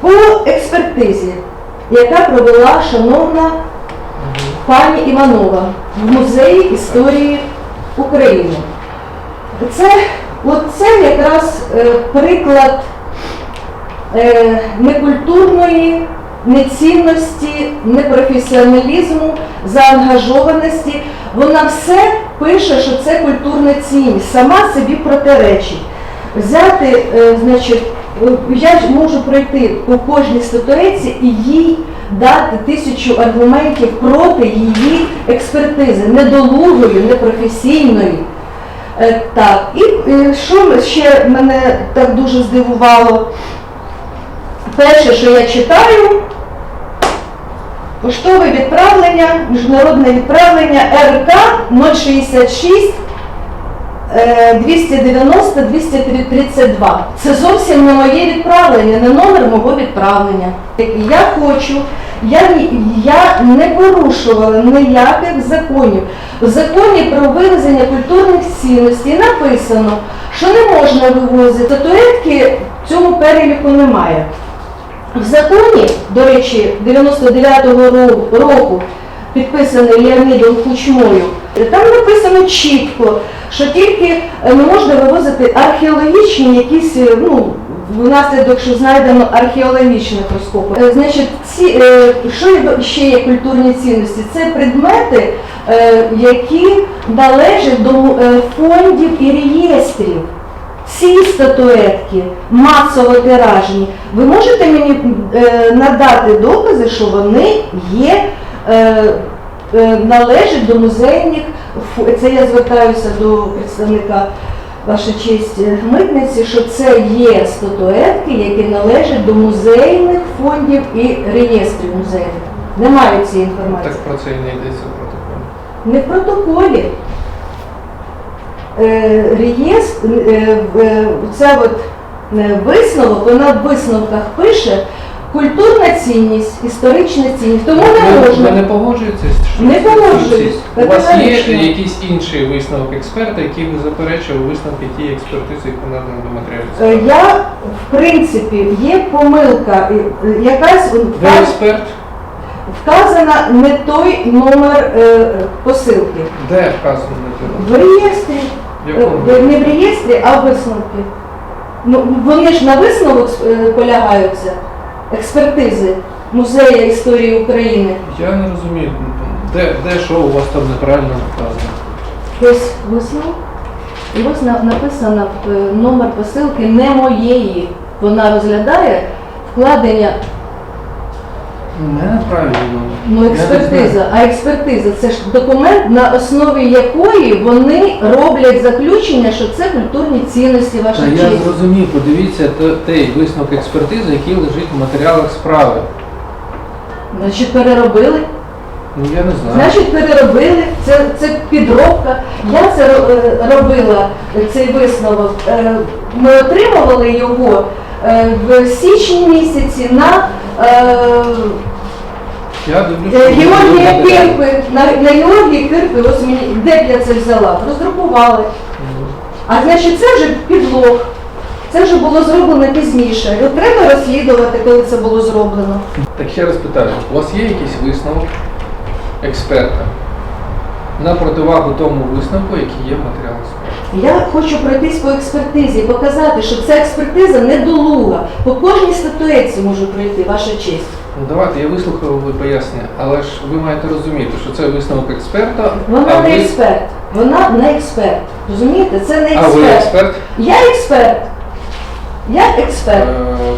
По експертизі, яка провела шановна пані Іванова в музеї історії України. Це, от це якраз е, приклад е, некультурної нецінності, непрофесіоналізму, заангажованості. Вона все пише, що це культурна цінність, сама собі протиречить. Взяти, е, значить, я ж можу пройти по кожній статуетці і їй дати тисячу аргументів проти її експертизи, недолугої, непрофесійної. Е, Так, і е, що ще мене так дуже здивувало? Перше, що я читаю, поштове відправлення, міжнародне відправлення РК 066 е, 290 232. Це зовсім не моє відправлення, не номер мого відправлення. Я хочу, я, я не порушувала ніяких законів. В законі про вивезення культурних цінностей написано, що не можна вивозити. Статуетки в цьому переліку немає. В законі, до речі, 99-го року, підписаний Леонідом Кучмою, там написано чітко, що тільки не можна вивозити археологічні якісь, е, ну, внаслідок, що знайдено археологічних розкопок. Е, Значить, ці, е, що ще є культурні цінності? Це предмети, які належать до фондів і реєстрів. Ці статуетки масово тиражні. Ви можете мені надати докази, що вони є, е, е, до музейних, це я звертаюся до представника ваша честь е, митниці, що це є статуетки, які належать до музейних фондів і реєстрів музейних. Немає цієї інформації. Так про це і не йдеться в протоколі. Не в протоколі. Е, реєстр, е, е, от висновок, вона в висновках пише культурна цінність, історична цінність. Тому не Ви, можна. ви не погоджуєтесь? що Не це погоджуюсь. цінність? У вас є якийсь інший висновок експерта, який би заперечив висновки тієї експертизи, яку надано до матеріалів Е, справи? Я, в принципі, є помилка, е, е, якась Ви вказ- експерт? вказана не той номер е, посилки. Де вказано на В реєстрі. В Е, якому? в- Не в реєстрі, а в висновки. Ну, вони ж на висновок е, полягаються, експертизи Музею історії України. Я не розумію, де, де що у вас там неправильно вказано? Ось висновок. І ось на- написано е, номер посилки не моєї. Вона розглядає вкладення, У мене правильно. ну Я експертиза. А експертиза це ж документ, на основі якої вони роблять заключення, що це культурні цінності Та я честь. зрозумів, подивіться те- той висновок експертизи, який лежить в матеріалах справи. Значить, переробили. Ну я не знаю. Значить, переробили, це, це підробка. Я це е, робила, е, цей висновок. Е, Ми отримували його е, в січні місяці на е, Я е, Георгія. Кирпи. На, на Георгії Кирпи, ось мені, де б я це взяла? Роздрукували. А значить, це вже підлог. Це вже було зроблено пізніше. От треба розслідувати, коли це було зроблено. Так ще раз питаю, у вас є якийсь висновок експерта на противагу тому висновку, який є в матеріалах справи? Я хочу пройтись по експертизі і показати, що ця експертиза недолуга. По кожній статуетці можу пройти, ваша честь. Ну давайте, я вислухав ви пояснення, але ж ви маєте розуміти, що це висновок експерта, Вона а не ви, експерт. Вона не експерт. Розумієте? Це не експерт. а ви експерт. експерт. Я експерт. Я експерт. Е,